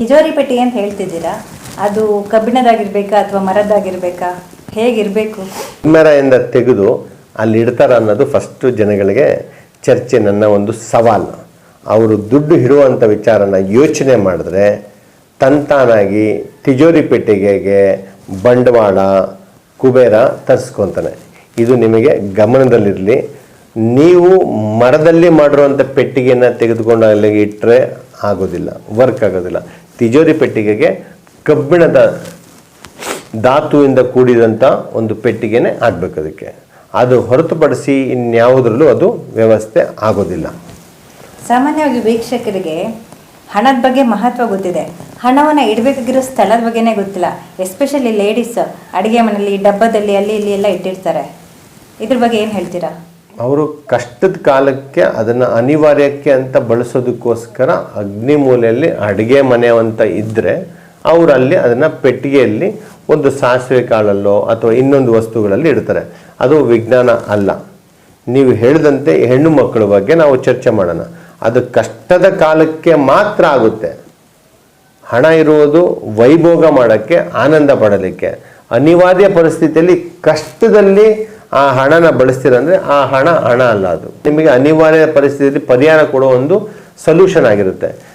ತಿಜೋರಿ ಪೆಟ್ಟಿಗೆ ಅಂತ ಹೇಳ್ತಿದ್ದೀರಾ? ಅದು ಕಬ್ಬಿಣದಾಗಿರ್ಬೇಕಾ ಅಥವಾ ಮರದ್ದಾಗಿರ್ಬೇಕಾ? ಹೇಗಿರಬೇಕು? ಮರದಿಂದ ತೆಗೆದು ಅಲ್ಲಿ ಇಡ್ತಾರ ಅನ್ನೋದು ಫಸ್ಟು ಜನಗಳಿಗೆ ಚರ್ಚೆ, ನನ್ನ ಒಂದು ಸವಾಲು. ಅವರು ದುಡ್ಡು ಇಡುವಂಥ ವಿಚಾರನ ಯೋಚನೆ ಮಾಡಿದ್ರೆ ತಂತಾನಾಗಿ ತಿಜೋರಿ ಪೆಟ್ಟಿಗೆಗೆ ಬಂಡವಾಳ, ಕುಬೇರ ತರಿಸ್ಕೊತಾನೆ. ಇದು ನಿಮಗೆ ಗಮನದಲ್ಲಿರಲಿ. ನೀವು ಮರದಲ್ಲಿ ಮಾಡಿರುವಂಥ ಪೆಟ್ಟಿಗೆಯನ್ನು ತೆಗೆದುಕೊಂಡು ಅಲ್ಲಿಗೆ ಇಟ್ಟರೆ ಆಗೋದಿಲ್ಲ ವರ್ಕ್ ಆಗೋದಿಲ್ಲ. ತಿಜೋರಿ ಪೆಟ್ಟಿಗೆಗೆ ಕಬ್ಬಿಣದ ಧಾತುವಿಂದ ಕೂಡಿದಂಥ ಒಂದು ಪೆಟ್ಟಿಗೆನೇ ಆಗಬೇಕು ಅದಕ್ಕೆ. ಅದು ಹೊರತುಪಡಿಸಿ ಇನ್ಯಾವುದರಲ್ಲೂ ಅದು ವ್ಯವಸ್ಥೆ ಆಗೋದಿಲ್ಲ. ಸಾಮಾನ್ಯವಾಗಿ ವೀಕ್ಷಕರಿಗೆ ಹಣದ ಬಗ್ಗೆ ಮಹತ್ವ ಗೊತ್ತಿದೆ. ಹಣವನ್ನು ಇಡಬೇಕಾಗಿರೋ ಸ್ಥಳದ ಬಗ್ಗೆನೇ ಗೊತ್ತಿಲ್ಲ. ಎಸ್ಪೆಷಲಿ ಲೇಡೀಸ್ ಅಡುಗೆ ಮನೆಯಲ್ಲಿ, ಡಬ್ಬದಲ್ಲಿ, ಅಲ್ಲಿ, ಇಲ್ಲಿ ಎಲ್ಲ ಇಟ್ಟಿರ್ತಾರೆ. ಇದ್ರ ಬಗ್ಗೆ ಏನು ಹೇಳ್ತೀರಾ? ಅವರು ಕಷ್ಟದ ಕಾಲಕ್ಕೆ ಅದನ್ನು ಅನಿವಾರ್ಯಕ್ಕೆ ಅಂತ ಬಳಸೋದಕ್ಕೋಸ್ಕರ ಅಗ್ನಿ ಮೂಲೆಯಲ್ಲಿ ಅಡುಗೆ ಮನೆ ಅಂತ ಇದ್ದರೆ ಅವರು ಅಲ್ಲಿ ಅದನ್ನು ಪೆಟ್ಟಿಗೆಯಲ್ಲಿ ಒಂದು ಸಾಸಿವೆ ಕಾಳಲ್ಲೋ ಅಥವಾ ಇನ್ನೊಂದು ವಸ್ತುಗಳಲ್ಲಿ ಇಡ್ತಾರೆ. ಅದು ವಿಜ್ಞಾನ ಅಲ್ಲ. ನೀವು ಹೇಳಿದಂತೆ ಹೆಣ್ಣು ಮಕ್ಕಳ ಬಗ್ಗೆ ನಾವು ಚರ್ಚೆ ಮಾಡೋಣ. ಅದು ಕಷ್ಟದ ಕಾಲಕ್ಕೆ ಮಾತ್ರ ಆಗುತ್ತೆ. ಹಣ ಇರುವುದು ವೈಭೋಗ ಮಾಡೋಕ್ಕೆ, ಆನಂದ ಪಡಲಿಕ್ಕೆ. ಅನಿವಾರ್ಯ ಪರಿಸ್ಥಿತಿಯಲ್ಲಿ ಕಷ್ಟದಲ್ಲಿ ಆ ಹಣನ ಬಳಸ್ತೀರಂದ್ರೆ ಆ ಹಣ ಹಣ ಅಲ್ಲ ಅದು. ನಿಮಗೆ ಅನಿವಾರ್ಯ ಪರಿಸ್ಥಿತಿಯಲ್ಲಿ ಪರಿಹಾರ ಕೊಡೋ ಒಂದು ಸೊಲ್ಯೂಷನ್ ಆಗಿರುತ್ತೆ.